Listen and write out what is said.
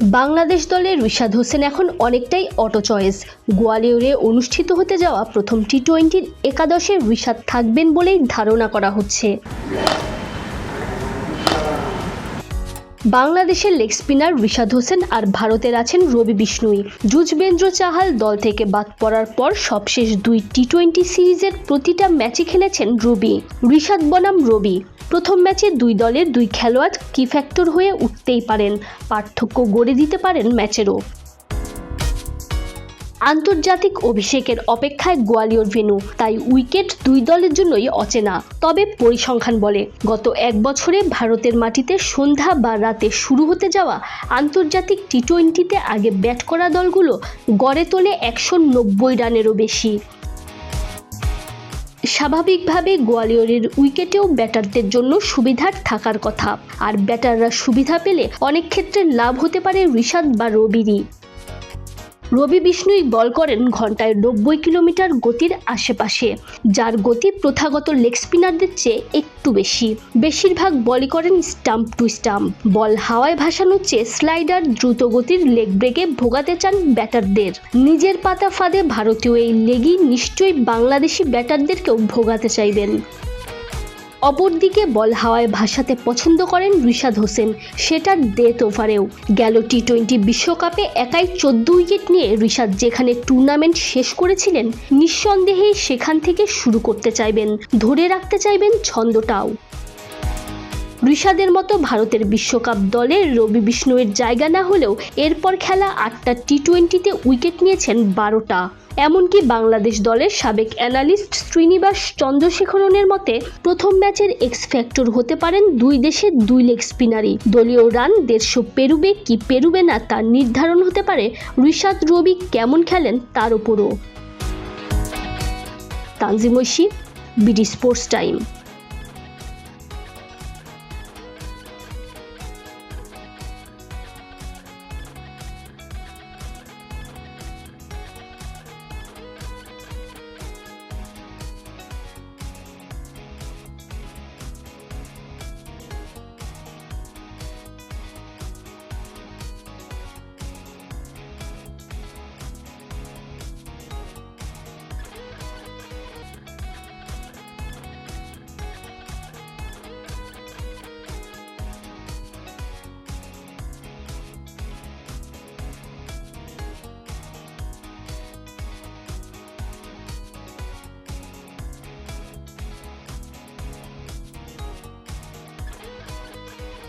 বাংলাদেশ দলের রিশাদ হোসেন এখন অনেকটাই অটো চয়েস গোয়ালিয়রে অনুষ্ঠিত হতে যাওয়া প্রথম টি টোয়েন্টির একাদশে রিশাদ থাকবেন বলেই ধারণা করা হচ্ছে। বাংলাদেশের লেগ স্পিনার রিশাদ হোসেন আর ভারতের আছেন রবি বিষ্ণুই। যুজবেন্দ্র চাহাল দল থেকে বাদ পড়ার পর সবশেষ দুই টি টোয়েন্টি সিরিজের প্রতিটা ম্যাচে খেলেছেন রবি। রিশাদ বনাম রবি। প্রথম ম্যাচে দুই দলের দুই খেলোয়াড় কি ফ্যাক্টর হয়ে উঠতেই পারেন? পার্থক্য গড়ে দিতে পারেন ম্যাচেরও। আন্তর্জাতিক অভিষেকের অপেক্ষায় গোয়ালিয়র ভেনু তাই উইকেট দুই দলের জন্যই অচেনা। তবে পরিসংখ্যান বলে, গত এক বছরে ভারতের মাটিতে সন্ধ্যা বা রাতে শুরু হতে যাওয়া আন্তর্জাতিক টি টোয়েন্টিতে আগে ব্যাট করা দলগুলো গড়ে তোলে একশো নব্বই রানেরও বেশি। স্বাভাবিকভাবে গোয়ালিয়রের উইকেটেও ব্যাটারদের জন্য সুবিধার থাকার কথা, আর ব্যাটাররা সুবিধা পেলে অনেক ক্ষেত্রে লাভ হতে পারে ঋষাদ বা রবিরই। রবি বিষ্ণুই বল করেন ঘন্টায় নব্বই কিলোমিটার গতির আশেপাশে, যার গতি প্রথাগত লেগ স্পিনারদের চেয়ে একটু বেশি। বেশিরভাগ বলই করেন স্টাম্প টু স্টাম্প। বল হাওয়ায় ভাসানোর চেয়ে স্লাইডার দ্রুত গতির লেগ ব্রেকে ভোগাতে চান ব্যাটারদের। নিজের পাতা ফাঁদে ভারতীয় এই লেগই নিশ্চয়ই বাংলাদেশি ব্যাটারদেরকেও ভোগাতে চাইবেন। অপরদিকে বল হাওয়ায় ভাসাতে পছন্দ করেন রিশাদ হোসেন। সেটা ডেথ ওভারেও গেল টি টোয়েন্টি বিশ্বকাপে একাই চোদ্দ উইকেট নিয়ে রিশাদ যেখানে টুর্নামেন্ট শেষ করেছিলেন, নিঃসন্দেহে সেখান থেকে শুরু করতে চাইবেন, ধরে রাখতে চাইবেন ছন্দটাও। ঋষাদের মতো ভারতের বিশ্বকাপ দলে রবি বিষ্ণুয়ের জায়গা না হলেও এরপর খেলা আটটা টি টোয়েন্টিতে উইকেট নিয়েছেন বারোটা। এমনকি বাংলাদেশ দলের সাবেক অ্যানালিস্ট শ্রীনিবাস চন্দ্রশেখরনের মতে, প্রথম ম্যাচের এক্স ফ্যাক্টর হতে পারেন দুই দেশের দুই লেগ স্পিনারই দলীয় রান দেড়শো পেরুবে কি পেরুবে না তার নির্ধারণ হতে পারে ঋষাদ রবি কেমন খেলেন তার উপরও। Tanzim Oishi, BD sports time.